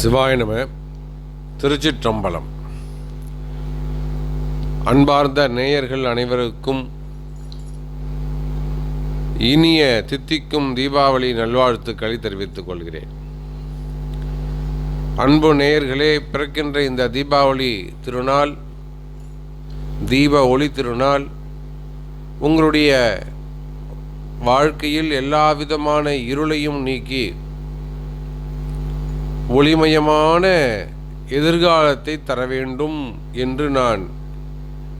சிவாய நம திருச்சிற்றம்பலம். அன்பார்ந்த நேயர்கள் அனைவருக்கும் இனிய தித்திக்கும் தீபாவளி நல்வாழ்த்துக்களை தெரிவித்துக் கொள்கிறேன். அன்பு நேயர்களே பிறக்கின்ற இந்த தீபாவளி திருநாள் தீப ஒளி திருநாள் உங்களுடைய வாழ்க்கையில் எல்லா விதமான இருளையும் நீக்கி ஒளிமயமான எதிர்காலத்தை தர வேண்டும் என்று நான்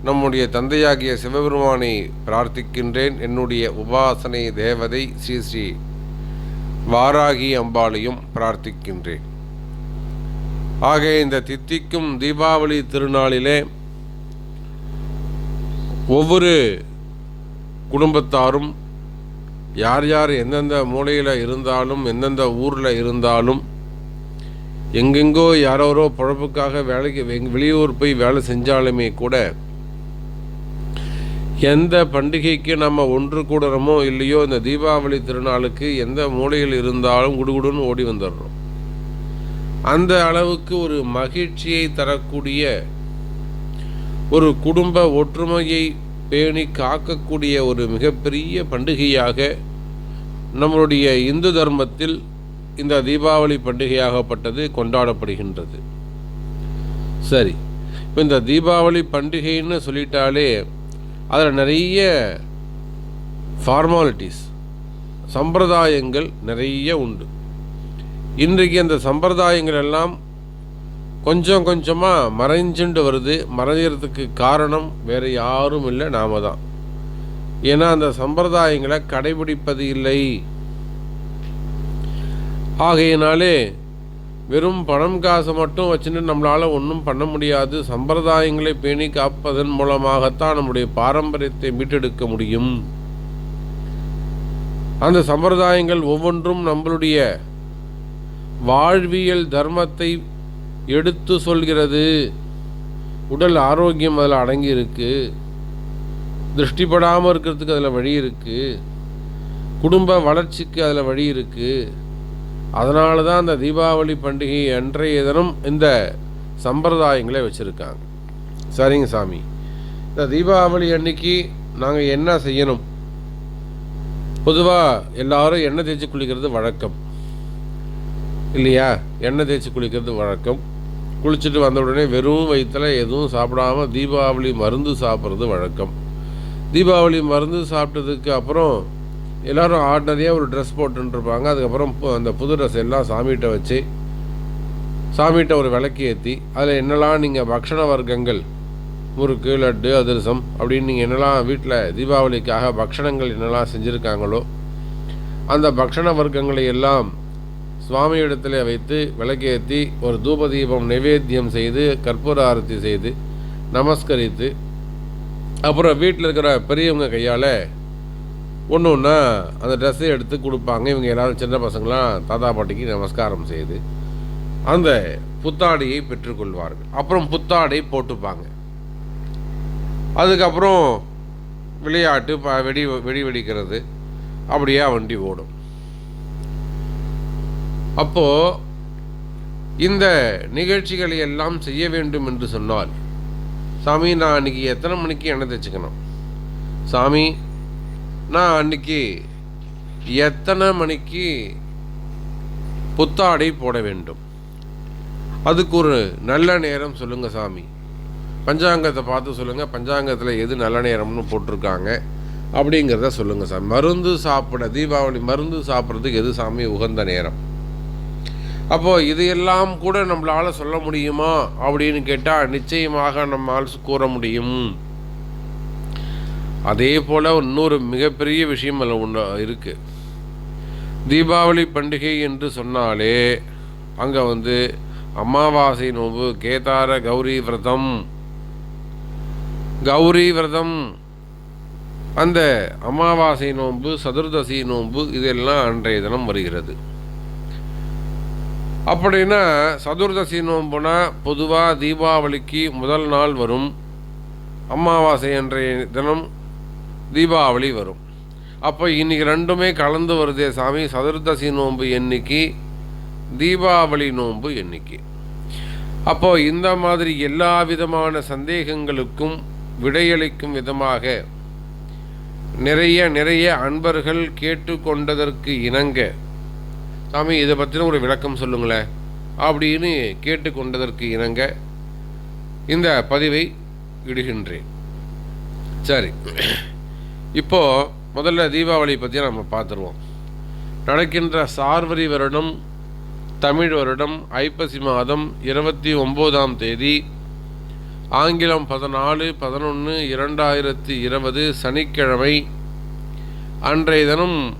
நம்முடைய தந்தையாகிய சிவபெருமானை பிரார்த்திக்கின்றேன். என்னுடைய உபாசனை தேவதை ஸ்ரீ ஸ்ரீ வாராகி அம்பாளையும் பிரார்த்திக்கின்றேன். ஆக இந்த தித்திக்கும் தீபாவளி திருநாளிலே ஒவ்வொரு குடும்பத்தாரும் யார் யார் எந்தெந்த மூலையில் இருந்தாலும் எந்தெந்த ஊரில் இருந்தாலும் எங்கெங்கோ யாரோரோ பொழப்புக்காக வேலைக்கு வெங்- வெளியூர் போய் வேலை செஞ்சாலுமே கூட எந்த பண்டிகைக்கு நம்ம ஒன்று கூடுறோமோ இல்லையோ இந்த தீபாவளி திருநாளுக்கு எந்த மூலையில் இருந்தாலும் குடுகுடுன்னு ஓடி வந்துடுறோம். அந்த அளவுக்கு ஒரு மகிழ்ச்சியை தரக்கூடிய ஒரு குடும்ப ஒற்றுமையை பேணி காக்கக்கூடிய ஒரு மிகப்பெரிய பண்டிகையாக நம்மளுடைய இந்து தர்மத்தில் இந்த தீபாவளி பண்டிகையாகப்பட்டது கொண்டாடப்படுகின்றது. சரி இப்போ இந்த தீபாவளி பண்டிகைன்னு சொல்லிட்டாலே அதில் நிறைய ஃபார்மாலிட்டிஸ் சம்பிரதாயங்கள் நிறைய உண்டு. இன்றைக்கு அந்த சம்பிரதாயங்கள் எல்லாம் கொஞ்சம் கொஞ்சமாக மறைஞ்சுண்டு வருது மறைஞ்சதுக்கு காரணம் வேறு யாரும் இல்லை நாம தான். ஏன்னா அந்த சம்பிரதாயங்களை கடைபிடிப்பது இல்லை. ஆகையினாலே வெறும் பணம் காசு மட்டும் வச்சுட்டு நம்மளால் ஒன்றும் பண்ண முடியாது. சம்பிரதாயங்களை பேணி காப்பதன் மூலமாகத்தான் நம்முடைய பாரம்பரியத்தை மீட்டெடுக்க முடியும். அந்த சம்பிரதாயங்கள் ஒவ்வொன்றும் நம்மளுடைய வாழ்வியல் தர்மத்தை எடுத்து சொல்கிறது. உடல் ஆரோக்கியம் அதில் அடங்கி இருக்குது திருஷ்டிப்படாமல் இருக்கிறதுக்கு அதில் வழி இருக்குது குடும்ப வளர்ச்சிக்கு அதில் வழி இருக்குது அதனால தான் அந்த தீபாவளி பண்டிகை அன்றைய தினம் இந்த சம்பிரதாயங்களை வச்சுருக்காங்க. சரிங்க சாமி. இந்த தீபாவளி அன்னைக்கு நாங்கள் என்ன செய்யணும்? பொதுவாக எல்லாரும் எண்ணெய் தேய்ச்சி குளிக்கிறது வழக்கம். இல்லையா? எண்ணெய் தேய்ச்சி குளிக்கிறது வழக்கம். குளிச்சுட்டு வந்த உடனே வெறும் வயிற்றில் எதுவும் சாப்பிடாம தீபாவளி மருந்து சாப்பிட்றது வழக்கம். தீபாவளி மருந்து சாப்பிட்டதுக்கு அப்புறம் எல்லோரும் ஆர்டினரியாக ஒரு ட்ரெஸ் போட்டுருப்பாங்க அதுக்கப்புறம் அந்த புது ட்ரெஸ் எல்லாம் சாமிகிட்ட வச்சு சாமிகிட்ட ஒரு விளக்கு ஏற்றி அதில் என்னெல்லாம் நீங்கள் பக்ஷண வர்க்கங்கள் முறுக்கு லட்டு அதிரசம் அப்படின்னு நீங்கள் என்னெல்லாம் வீட்டில் தீபாவளிக்காக பக்ஷணங்கள் என்னெல்லாம் செஞ்சுருக்காங்களோ அந்த பக்ஷண வர்க்கங்களை எல்லாம் சுவாமி இடத்துல வைத்து விளக்கேற்றி ஒரு தூப தீபம் நைவேத்தியம் செய்து கற்பூர ஆரத்தி செய்து நமஸ்கரித்து அப்புறம் வீட்டில் இருக்கிற பெரியவங்க கையால் ஒன்று ஒன்றா அந்த ட்ரெஸ்ஸை எடுத்து கொடுப்பாங்க. இவங்க எல்லாரும் சின்ன பசங்களாம் தாத்தா பாட்டிக்கு நமஸ்காரம் செய்து அந்த புத்தாடையை பெற்றுக்கொள்வார்கள் அப்புறம் புத்தாடை போட்டுப்பாங்க. அதுக்கப்புறம் விளையாட்டு ப வெடி வெடி வெடிக்கிறது. அப்படியே வண்டி ஓடும். அப்போது இந்த நிகழ்ச்சிகளை எல்லாம் செய்ய வேண்டும் என்று சொன்னால் சாமி நான் அன்றைக்கி எத்தனை மணிக்கு எண்ணெய் தைச்சுக்கணும் சாமி நான் அன்னைக்கு எத்தனை மணிக்கு புத்தாடை போட வேண்டும்? அதுக்கு ஒரு நல்ல நேரம் சொல்லுங்கள் சாமி. பஞ்சாங்கத்தை பார்த்து சொல்லுங்கள் பஞ்சாங்கத்தில் எது நல்ல நேரம்னு போட்டிருக்காங்க அப்படிங்கிறத சொல்லுங்கள் சாமி. மருந்து சாப்பிட தீபாவளி மருந்து சாப்பிட்றதுக்கு எது சாமி உகந்த நேரம்? அப்போது இதையெல்லாம் கூட நம்மளால் சொல்ல முடியுமா அப்படின்னு கேட்டால் நிச்சயமாக நம்மால் கூற முடியும். அதே போல் இன்னொரு மிகப்பெரிய விஷயம் அதில் ஒன்று இருக்குது தீபாவளி பண்டிகை என்று சொன்னாலே அங்கே வந்து அமாவாசை நோன்பு கேதார கௌரி விரதம் கௌரி விரதம் அந்த அமாவாசை நோன்பு சதுர்தசி நோன்பு இதெல்லாம் அன்றைய தினம் வருகிறது. அப்படின்னா சதுர்தசி நோன்புனா பொதுவாக தீபாவளிக்கு முதல் நாள் வரும். அமாவாசை அன்றைய தினம் தீபாவளி வரும். அப்போ இன்னைக்கு ரெண்டுமே கலந்து வருதே சாமி. சதுர்தசி நோன்பு எண்ணிக்கை தீபாவளி நோன்பு எண்ணிக்கை அப்போது இந்த மாதிரி எல்லா விதமான சந்தேகங்களுக்கும் விடையளிக்கும் விதமாக நிறைய நிறைய அன்பர்கள் கேட்டுக்கொண்டதற்கு இணங்க சாமி இதை பற்றின ஒரு விளக்கம் சொல்லுங்களேன் அப்படின்னு கேட்டுக்கொண்டதற்கு இணங்க இந்த பதிவை இடுகின்றேன். சரி. இப்போது முதல்ல தீபாவளி பற்றி நம்ம பார்த்துருவோம். நடக்கின்ற சார்வரி வருடம் தமிழ் வருடம் ஐப்பசி மாதம் இருபத்தி ஒம்போதாம் தேதி ஆங்கிலம் பதினாலு பதினொன்று இரண்டாயிரத்தி இருபது சனிக்கிழமை. அன்றைய தினம்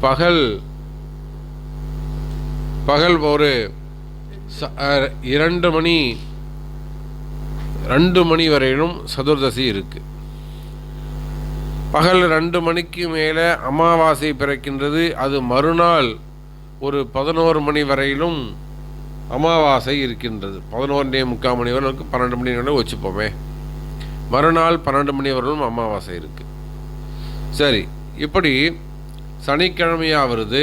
பகல் பகல் ஒரு ச- இரண்டு மணி ரெண்டு மணி வரையிலும் சதுர்தசி இருக்குது பகல் ரெண்டு மணிக்கு மேலே அமாவாசை பிறக்கின்றது. அது மறுநாள் ஒரு பதினோரு மணி வரையிலும் அமாவாசை இருக்கின்றது. பதினோருடைய முக்கால் மணி வரைக்கும் பன்னெண்டு மணி வரை வச்சுப்போமே. மறுநாள் பன்னெண்டு மணி வரையிலும் அமாவாசை இருக்குது சரி இப்படி சனிக்கிழமையாக வருது.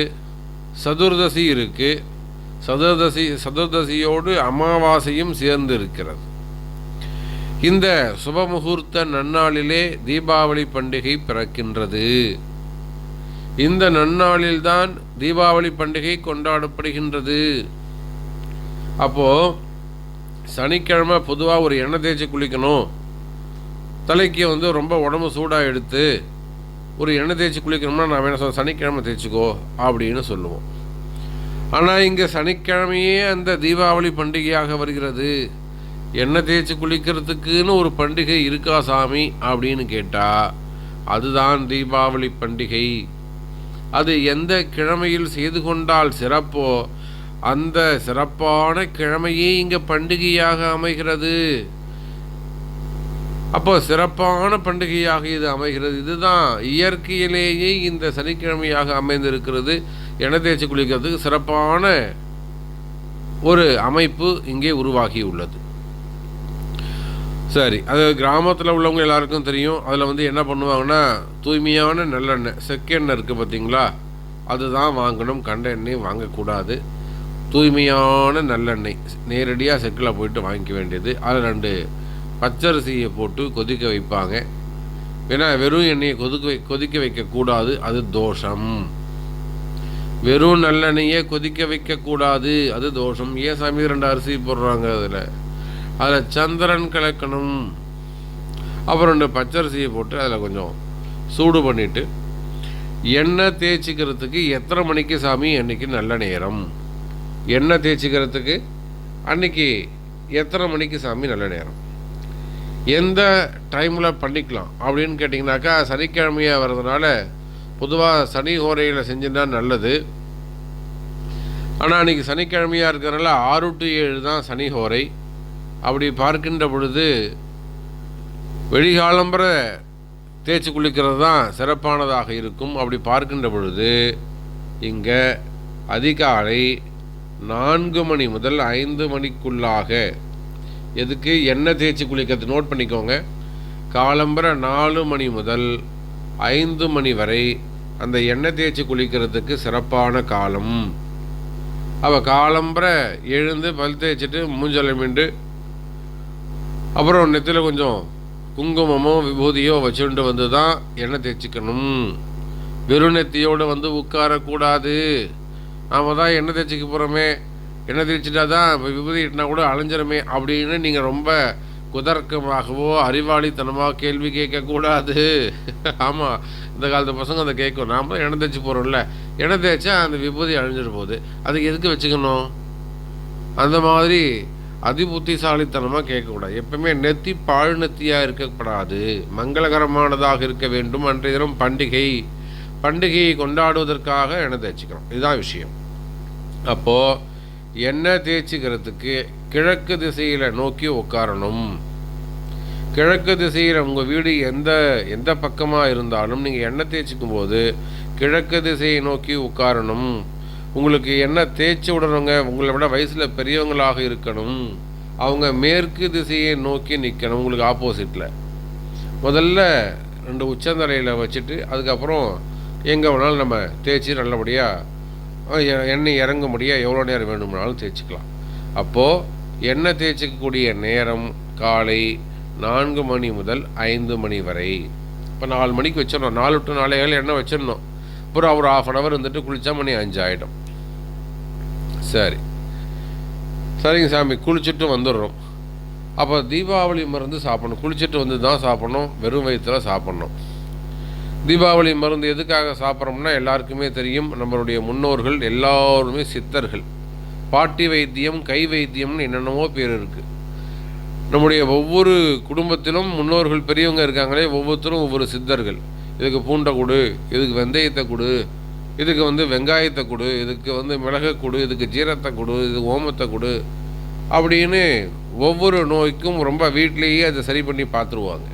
சதுர்தசி இருக்குது சதுர்தசி சதுர்தசியோடு அமாவாசையும் சேர்ந்து இருக்கிறது. இந்த சுபமுகூர்த்த நன்னாளிலே தீபாவளி பண்டிகை பிறக்கின்றது. இந்த நன்னாளில்தான் தீபாவளி பண்டிகை கொண்டாடப்படுகின்றது. அப்போது சனிக்கிழமை பொதுவாக ஒரு எண்ணெய் தேய்ச்சி குளிக்கணும். தலைக்கு வந்து ரொம்ப உடம்பு சூடாக எடுத்து ஒரு எண்ணெய் தேய்ச்சி குளிக்கணும்னா நான் என்ன சொல்ல சனிக்கிழமை தேய்ச்சிக்கோ அப்படின்னு சொல்லுவோம். ஆனால் இங்கே சனிக்கிழமையே அந்த தீபாவளி பண்டிகையாக வருகிறது. எண்ணெய் தேய்ச்சி குளிக்கிறதுக்குன்னு ஒரு பண்டிகை இருக்கா சாமி? அப்படின்னு கேட்டால் அதுதான் தீபாவளி பண்டிகை. அது எந்த கிழமையில் செய்து கொண்டால் சிறப்போ அந்த சிறப்பான கிழமையே இங்கே பண்டிகையாக அமைகிறது. அப்போ சிறப்பான பண்டிகையாக இது அமைகிறது. இதுதான் இயற்கையிலேயே இந்த சனிக்கிழமையாக அமைந்திருக்கிறது. எண்ணெய் தேய்ச்சி குளிக்கிறதுக்கு சிறப்பான ஒரு அமைப்பு இங்கே உருவாகி உள்ளது சரி அது கிராமத்தில் உள்ளவங்க எல்லாருக்கும் தெரியும். அதில் வந்து என்ன பண்ணுவாங்கன்னா தூய்மையான நல்லெண்ணெய் செக்கெண்ணெய் இருக்குது பார்த்தீங்களா அதுதான் வாங்கணும் கண்ட எண்ணெய் வாங்கக்கூடாது. தூய்மையான நல்லெண்ணெய் நேரடியாக செக்கில் போயிட்டு வாங்கிக்க வேண்டியது. அதில் ரெண்டு பச்சரிசியை போட்டு கொதிக்க வைப்பாங்க. ஏன்னா வெறும் எண்ணெயை கொதிக்க வை கொதிக்க வைக்கக்கூடாது அது தோஷம். வெறும் நல்லெண்ணெயை கொதிக்க வைக்கக்கூடாது அது தோஷம். ஏன் சாமி ரெண்டு அரிசி போடுறாங்க அதில்? அதில் சந்திரன் கலக்கணும் அப்புறம் ரெண்டு பச்சரிசியை போட்டு அதில் கொஞ்சம் சூடு பண்ணிவிட்டு எண்ணெய் தேய்ச்சிக்கிறதுக்கு எத்தனை மணிக்கு சாமி? அன்னைக்கு நல்ல நேரம். எண்ணெய் தேய்ச்சிக்கிறதுக்கு அன்னைக்கு எத்தனை மணிக்கு சாமி? நல்ல நேரம். எந்த டைமில் பண்ணிக்கலாம்? அப்படின்னு கேட்டிங்கனாக்கா சனிக்கிழமையாக வர்றதுனால பொதுவாக சனி ஹோரையில் செஞ்சுன்னா நல்லது. ஆனால் அன்றைக்கி சனிக்கிழமையாக இருக்கிறனால ஆறு டு ஏழு தான் சனி ஹோரை அப்படி பார்க்கின்ற பொழுது வெளிகாலம்பர தேய்ச்சி குளிக்கிறது தான் சிறப்பானதாக இருக்கும். அப்படி பார்க்கின்ற பொழுது இங்கே அதிகாலை நான்கு மணி முதல் ஐந்து மணிக்குள்ளாக எதுக்கு? எண்ணெய் தேய்ச்சி குளிக்கிறது. நோட் பண்ணிக்கோங்க. காலம்பர நாலு மணி முதல் ஐந்து மணி வரை அந்த எண்ணெய் தேய்ச்சி குளிக்கிறதுக்கு சிறப்பான காலம். அவள் காலம்பர எழுந்து பல் தேய்ச்சிட்டு மூஞ்சலை மீண்டு அப்புறம் நெத்தியில் கொஞ்சம் குங்குமமோ விபூதியோ வச்சுட்டு வந்து தான் எண்ணெய் தேய்ச்சிக்கணும். வெறும் நெத்தியோடு வந்து உட்காரக்கூடாது. நாம் தான் எண்ணெய் தேய்ச்சிக்க போகிறோமே எண்ணெய் தேய்ச்சிட்டா தான் விபூதி இட்டினா கூட அலைஞ்சிருமே அப்படின்னு நீங்கள் ரொம்ப குதர்க்கமாகவோ அறிவாளித்தனமாக கேள்வி கேட்கக்கூடாது. ஆமாம் இந்த காலத்து பசங்க அதை கேட்கும். நாம் தான் எண்ணெய் தேய்ச்சி போகிறோம்ல எண்ணெய் தேய்ச்சா அந்த விபூதி அழிஞ்சிட போகுது. அதுக்கு எதுக்கு வச்சுக்கணும்? அந்த மாதிரி அதிபுத்திசாலித்தனமாக கேட்கக்கூடாது. எப்பவுமே நெத்தி பாழ் நெத்தியாக இருக்கக்கூடாது. மங்களகரமானதாக இருக்க வேண்டும். அன்றைய தினம் பண்டிகை. பண்டிகையை கொண்டாடுவதற்காக எண்ணெய் தேய்ச்சிக்கிறோம். இதுதான் விஷயம். அப்போது எண்ணெய் தேய்ச்சிக்கிறதுக்கு கிழக்கு திசையில் நோக்கி உட்காரணும். கிழக்கு திசையில் உங்கள் வீடு எந்த எந்த பக்கமாக இருந்தாலும் நீங்கள் எண்ணெய் தேய்ச்சிக்கும் போது கிழக்கு திசையை நோக்கி உட்காரணும். உங்களுக்கு என்ன தேய்ச்சி விடணுங்க உங்களை விட வயசில் பெரியவங்களாக இருக்கணும். அவங்க மேற்கு திசையை நோக்கி நிற்கணும் உங்களுக்கு ஆப்போசிட்டில் முதல்ல ரெண்டு உச்சந்தலையில் வச்சுட்டு அதுக்கப்புறம் எங்கே வேணாலும் நம்ம தேய்ச்சி நல்லபடியாக எ- எண்ணெய் இறங்க முடிய எவ்வளோ நேரம் வேணும்னாலும் தேய்ச்சிக்கலாம். அப்போது எண்ணெய் தேய்ச்சிக்கக்கூடிய நேரம் காலை நான்கு மணி முதல் ஐந்து மணி வரை. இப்போ நாலு மணிக்கு வச்சிடணும். நாலு டு நாலே ஏழு எண்ணெய் வச்சிடணும். அப்புறம் ஒரு ஆஃப் அன் ஹவர் இருந்துட்டு குளித்தா மணி அஞ்சு ஆகிடும் சரி. சரிங்க சாமி குளிச்சுட்டு வந்துடுறோம். அப்போ தீபாவளி மருந்து சாப்பிடணும். குளிச்சுட்டு வந்து தான் சாப்பிடணும். வெறும் வயிற்றில் சாப்பிட்ணும். தீபாவளி மருந்து எதுக்காக சாப்பிட்றோம்னா எல்லாருக்குமே தெரியும். நம்மளுடைய முன்னோர்கள் எல்லாருமே சித்தர்கள். பாட்டி வைத்தியம் கை வைத்தியம்னு என்னென்னமோ பேர் இருக்குது நம்முடைய ஒவ்வொரு குடும்பத்திலும் முன்னோர்கள் பெரியவங்க இருக்காங்களே ஒவ்வொருத்தரும் ஒவ்வொரு சித்தர்கள். இதுக்கு பூண்டை கொடு இதுக்கு வெந்தயத்தை கொடு இதுக்கு வந்து வெங்காயத்தை கொடு இதுக்கு வந்து மிளகை கொடு இதுக்கு ஜீரத்தை கொடு இது ஓமத்தை கொடு அப்படின்னு ஒவ்வொரு நோய்க்கும் ரொம்ப வீட்டிலேயே அதை சரி பண்ணி பார்த்துருவாங்க.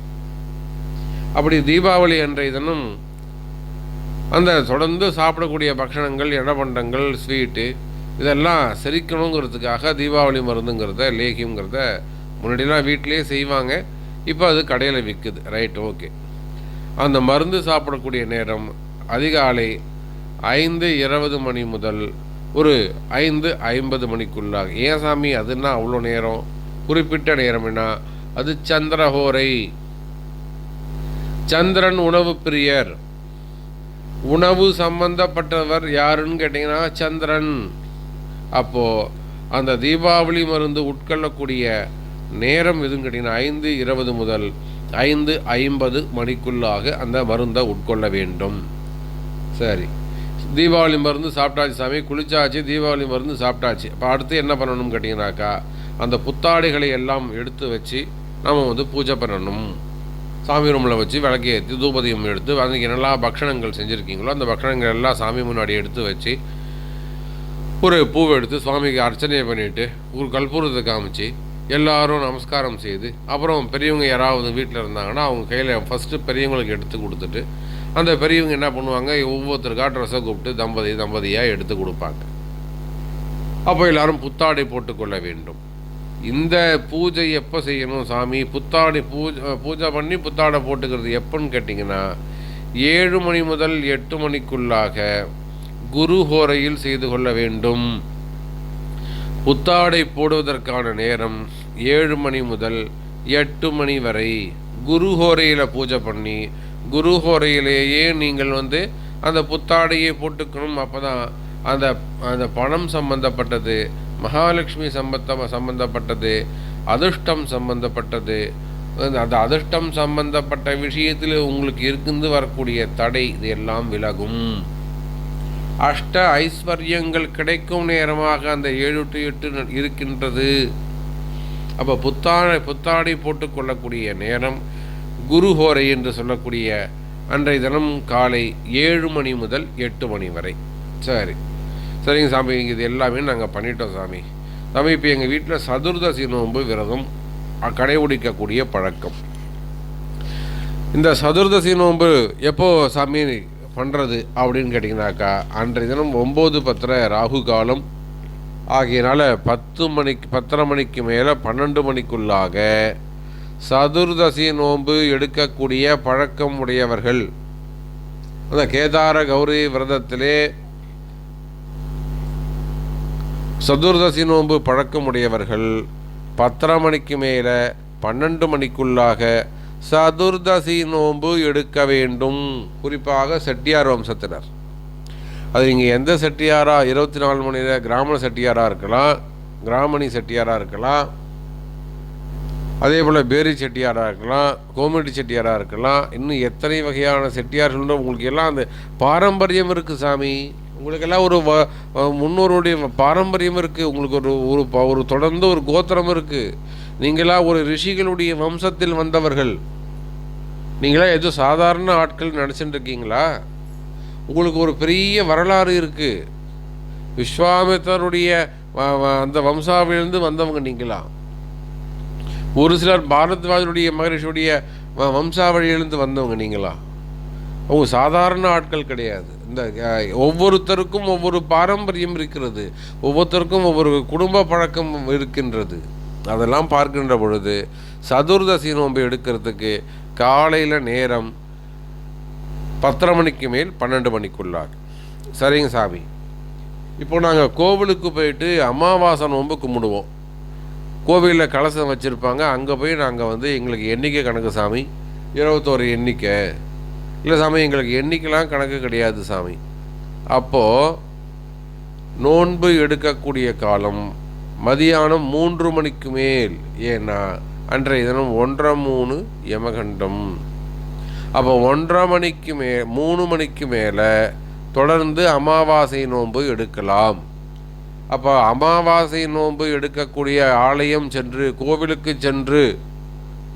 அப்படி தீபாவளி அன்றைய தினம் அந்த தொடர்ந்து சாப்பிடக்கூடிய பக்ஷணங்கள் இடபண்டங்கள் ஸ்வீட்டு இதெல்லாம் செரிக்கணுங்கிறதுக்காக தீபாவளி மருந்துங்கிறத லேகியங்கிறத முன்னாடிலாம் வீட்டிலேயே செய்வாங்க. இப்போ அது கடையில் விற்குது ரைட் ஓகே. அந்த மருந்து சாப்பிடக்கூடிய நேரம் அதிகாலை ஐந்து இருபது மணி முதல் ஒரு ஐந்து ஐம்பது மணிக்குள்ளாக. ஏன் சாமி? அதுன்னா அவ்வளோ நேரம். குறிப்பிட்ட நேரம்னா அது சந்திரஹோரை. சந்திரன் உணவு பிரியர். உணவு சம்பந்தப்பட்டவர் யாருன்னு கேட்டிங்கன்னா சந்திரன். அப்போது அந்த தீபாவளி மருந்து உட்கொள்ளக்கூடிய நேரம் எதுன்னு கேட்டிங்கன்னா ஐந்து இருபது முதல் ஐந்து ஐம்பது மணிக்குள்ளாக அந்த மருந்தை உட்கொள்ள வேண்டும். சரி. தீபாவளி மருந்து சாப்பிட்டாச்சு சாமி குளிச்சாச்சு தீபாவளி மருந்து சாப்பிட்டாச்சு. இப்போ அடுத்து என்ன பண்ணணும்னு கேட்டிங்கனாக்கா அந்த புத்தாடைகளை எல்லாம் எடுத்து வச்சு நம்ம வந்து பூஜை பண்ணணும். சாமி ரூமில் வச்சு விளக்கு ஏற்றி தூபதியம் எடுத்து அன்றைக்கி நல்லா பக்ஷணங்கள் செஞ்சுருக்கீங்களோ அந்த பக்ஷணங்கள் எல்லாம் சாமி முன்னாடி எடுத்து வச்சு ஒரு பூவை எடுத்து சுவாமிக்கு அர்ச்சனையை பண்ணிவிட்டு ஒரு கற்பூரத்தை காமிச்சு எல்லாரும் நமஸ்காரம் செய்து அப்புறம் பெரியவங்க யாராவது வீட்டில் இருந்தாங்கன்னா அவங்க கையில் ஃபஸ்ட்டு பெரியவங்களுக்கு எடுத்து கொடுத்துட்டு அந்த பெரியவங்க என்ன பண்ணுவாங்க? ஒவ்வொருத்தருக்கா ட்ரெஸ்ஸை கூப்பிட்டு தம்பதி தம்பதியாக எடுத்து கொடுப்பாங்க. அப்போ எல்லாரும் புத்தாடை போட்டுக்கொள்ள வேண்டும். இந்த பூஜை எப்போ செய்யணும் சாமி? புத்தாடை பூஜை பூஜை பண்ணி புத்தாடை போட்டுக்கிறது எப்போன்னு கேட்டிங்கன்னா ஏழு மணி முதல் எட்டு மணிக்குள்ளாக குரு ஹோரையில் செய்து கொள்ள வேண்டும். புத்தாடை போடுவதற்கான நேரம் ஏழு மணி முதல் எட்டு மணி வரை குரு ஹோரையில் பூஜை பண்ணி குரு ஹோரையிலேயே நீங்கள் வந்து அந்த புத்தாடையை போட்டுக்கணும். அப்போ தான் அந்த அந்த பணம் சம்பந்தப்பட்டது மகாலட்சுமி சம்பந்த சம்பந்தப்பட்டது அதிர்ஷ்டம் சம்பந்தப்பட்டது. அந்த அதிர்ஷ்டம் சம்பந்தப்பட்ட விஷயத்தில் உங்களுக்கு இருந்து வரக்கூடிய தடை இது எல்லாம் விலகும். அஷ்ட ஐஸ்வர்யங்கள் கிடைக்கும் நேரமாக அந்த ஏழு டு எட்டு இருக்கின்றது. அப்போ புத்தாடை புத்தாடை போட்டுக்கொள்ளக்கூடிய நேரம் குருஹோரை என்று சொல்லக்கூடிய அன்றைய தினம் காலை ஏழு மணி முதல் எட்டு மணி வரை. சரி. சரிங்க சாமி இது எல்லாமே நாங்கள் பண்ணிட்டோம் சாமி. சாமி இப்போ எங்கள் வீட்டில் சதுர்தசி நோன்பு விரதம் கடைபிடிக்கக்கூடிய பழக்கம். இந்த சதுர்தசி நோன்பு எப்போ சாமி பண்ணுறது அப்படின்னு கேட்டிங்கனாக்கா அன்றைய தினம் ஒம்பது பத்தரை ராகு காலம். ஆகியனால பத்து மணிக்கு பத்தரை மணிக்கு மேலே பன்னெண்டு மணிக்குள்ளாக சதுர்தசி நோன்பு எடுக்கக்கூடிய பழக்கம் உடையவர்கள் அந்த கேதார கௌரி விரதத்திலே சதுர்தசி நோன்பு பழக்கம் உடையவர்கள் பத்தரை மணிக்கு மேலே பன்னெண்டு மணிக்குள்ளாக சதுர்தசி நோன்பு எடுக்க வேண்டும். குறிப்பாக செட்டியார் வம்சத்தினர். அது இங்கே எந்த செட்டியாராக இருபத்தி நாலு மணி கிராமண கிராம செட்டியாராக இருக்கலாம் கிராமணி செட்டியாராக இருக்கலாம் அதே போல் பேரி செட்டியாராக இருக்கலாம் கோமடி செட்டியாராக இருக்கலாம் இன்னும் எத்தனை வகையான செட்டியார்கள்னு உங்களுக்கு எல்லாம் அந்த பாரம்பரியம் இருக்குது சாமி. உங்களுக்கெல்லாம் ஒரு வ- முன்னோருடைய பாரம்பரியம் இருக்குது உங்களுக்கு ஒரு ஒரு ஒரு தொடர்ந்து ஒரு கோத்திரம் இருக்குது நீங்களாம் ஒரு ரிஷிகளுடைய வம்சத்தில் வந்தவர்கள். நீங்களாம் ஏதோ சாதாரண ஆட்கள் நினச்சிட்டு இருக்கீங்களா? உங்களுக்கு ஒரு பெரிய வரலாறு இருக்குது விஸ்வாமித்தருடைய அந்த வம்சாவிலிருந்து வந்தவங்க நீங்களாம் ஒரு சிலர் பாரத்வாஜனுடைய மகரிஷியுடைய வ- வம்சாவழியிலிருந்து வந்தவங்க நீங்களா? அவங்க சாதாரண ஆட்கள் கிடையாது. இந்த ஒவ்வொருத்தருக்கும் ஒவ்வொரு பாரம்பரியம் இருக்கிறது. ஒவ்வொருத்தருக்கும் ஒவ்வொரு குடும்ப பழக்கம் இருக்கின்றது. அதெல்லாம் பார்க்கின்ற பொழுது சதுர்தசி நோன்பு எடுக்கிறதுக்கு காலையில் நேரம் பத்தரை மணிக்கு மேல் பன்னெண்டு மணிக்குள்ளார். சரிங்க சாமி. இப்போ நாங்கள் கோவிலுக்கு போயிட்டு அமாவாசை நோன்பு கும்பிடுவோம். கோவிலில் கலசம் வச்சுருப்பாங்க. அங்கே போய் நாங்கள் வந்து எங்களுக்கு எண்ணிக்கை கணக்கு சாமி. இருபத்தோரு எண்ணிக்கை. இல்லை சாமி எங்களுக்கு எண்ணிக்கைலாம் கணக்கு கிடையாது சாமி. அப்போது நோன்பு எடுக்கக்கூடிய காலம் மதியானம் மூன்று மணிக்கு மேல். ஏன்னா அன்றைய தினம் ஒன்றரை மூணு யமகண்டம். அப்போ ஒன்றரை மணிக்கு மே மூணு மணிக்கு மேலே தொடர்ந்து அமாவாசை நோன்பு எடுக்கலாம். அப்போ அமாவாசை நோன்பு எடுக்கக்கூடிய ஆலயம் சென்று கோவிலுக்கு சென்று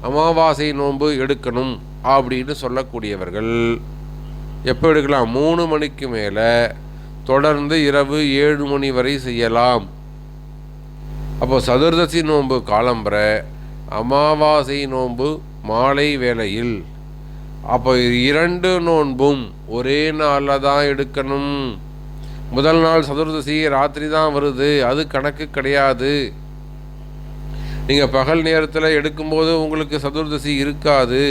அமாவாசை நோன்பு எடுக்கணும் அப்படின்னு சொல்லக்கூடியவர்கள். எப்போ எடுக்கலாம்? மூணு மணிக்கு மேலே தொடர்ந்து இரவு ஏழு மணி வரை செய்யலாம். அப்போ சதுர்தசி நோன்பு காலம்பர அமாவாசை நோன்பு மாலை வேளையில். அப்போ இரண்டு நோன்பும் ஒரே நாளில் தான் எடுக்கணும். முதல் நாள் சதுர்தசி ராத்திரி தான் வருது. அது கணக்கு கிடையாது. நீங்கள் பகல் நேரத்தில் எடுக்கும்போது உங்களுக்கு சதுர்தசி இருக்காது.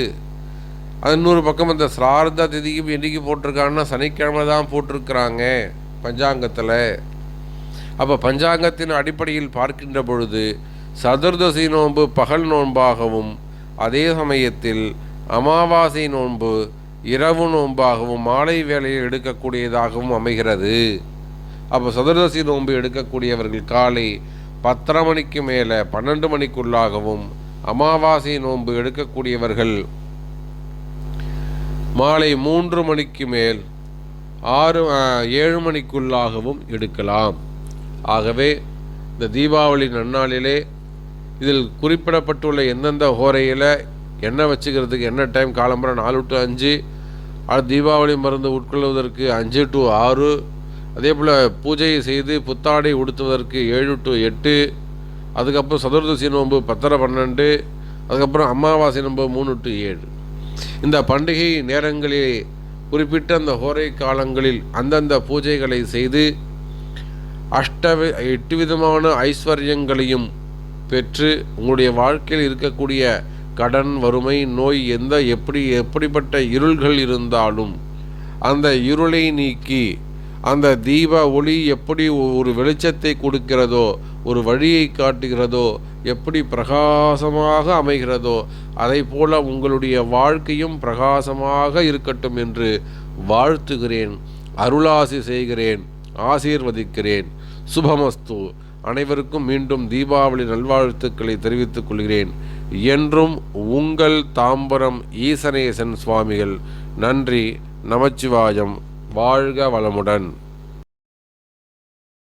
அது இன்னொரு பக்கம் இந்த சிரார்த்த திதிக்கு என்றைக்கு போட்டிருக்காங்கன்னா சனிக்கிழமை தான் போட்டிருக்கிறாங்க பஞ்சாங்கத்தில். அப்போ பஞ்சாங்கத்தின் அடிப்படையில் பார்க்கின்ற பொழுது சதுர்தசி நோன்பு பகல் நோன்பாகவும் அதே சமயத்தில் அமாவாசை நோன்பு இரவு நோன்பாகவும் மாலை வேலையில் எடுக்கக்கூடியதாகவும் அமைகிறது. அப்போ சதுர்தசி நோன்பு எடுக்கக்கூடியவர்கள் காலை பத்தரை மணிக்கு மேலே பன்னெண்டு மணிக்குள்ளாகவும் அமாவாசை நோன்பு எடுக்கக்கூடியவர்கள் மாலை மூன்று மணிக்கு மேல் ஆறு ஏழு மணிக்குள்ளாகவும் எடுக்கலாம். ஆகவே இந்த தீபாவளி நன்னாளிலே இதில் குறிப்பிடப்பட்டுள்ள எந்தெந்த ஹோரையில் எண்ணெய் வச்சுக்கிறதுக்கு என்ன டைம் காலம்புற நாலு டு அஞ்சு ஆனால் தீபாவளி மருந்து உட்கொள்வதற்கு அஞ்சு டு ஆறு அதே போல் பூஜையை செய்து புத்தாடை உடுத்துவதற்கு ஏழு டு எட்டு அதுக்கப்புறம் சதுர்தசி நோன்பு பத்தரை பன்னெண்டு அதுக்கப்புறம் அமாவாசை நோன்பு மூணு டு ஏழு. இந்த பண்டிகை நேரங்களில் குறிப்பிட்ட அந்த ஹோரை காலங்களில் அந்தந்த பூஜைகளை செய்து அஷ்ட எட்டு விதமான ஐஸ்வர்யங்களையும் பெற்று உங்களுடைய வாழ்க்கையில் இருக்கக்கூடிய கடன் வறுமை நோய் எந்த எப்படி எப்படிப்பட்ட இருள்கள் இருந்தாலும் அந்த இருளை நீக்கி அந்த தீப ஒளி எப்படி ஒரு வெளிச்சத்தை கொடுக்கிறதோ ஒரு வழியை காட்டுகிறதோ எப்படி பிரகாசமாக அமைகிறதோ அதை போல உங்களுடைய வாழ்க்கையும் பிரகாசமாக இருக்கட்டும் என்று வாழ்த்துகிறேன் அருளாசி செய்கிறேன் ஆசீர்வதிக்கிறேன். சுபமஸ்து. அனைவருக்கும் மீண்டும் தீபாவளி நல்வாழ்த்துக்களை தெரிவித்துக் கொள்கிறேன். என்றும் உங்கள் தாம்பரம் ஈசனேசன் சுவாமிகள் நன்றி நமச்சிவாயம் வாழ்க வளமுடன்.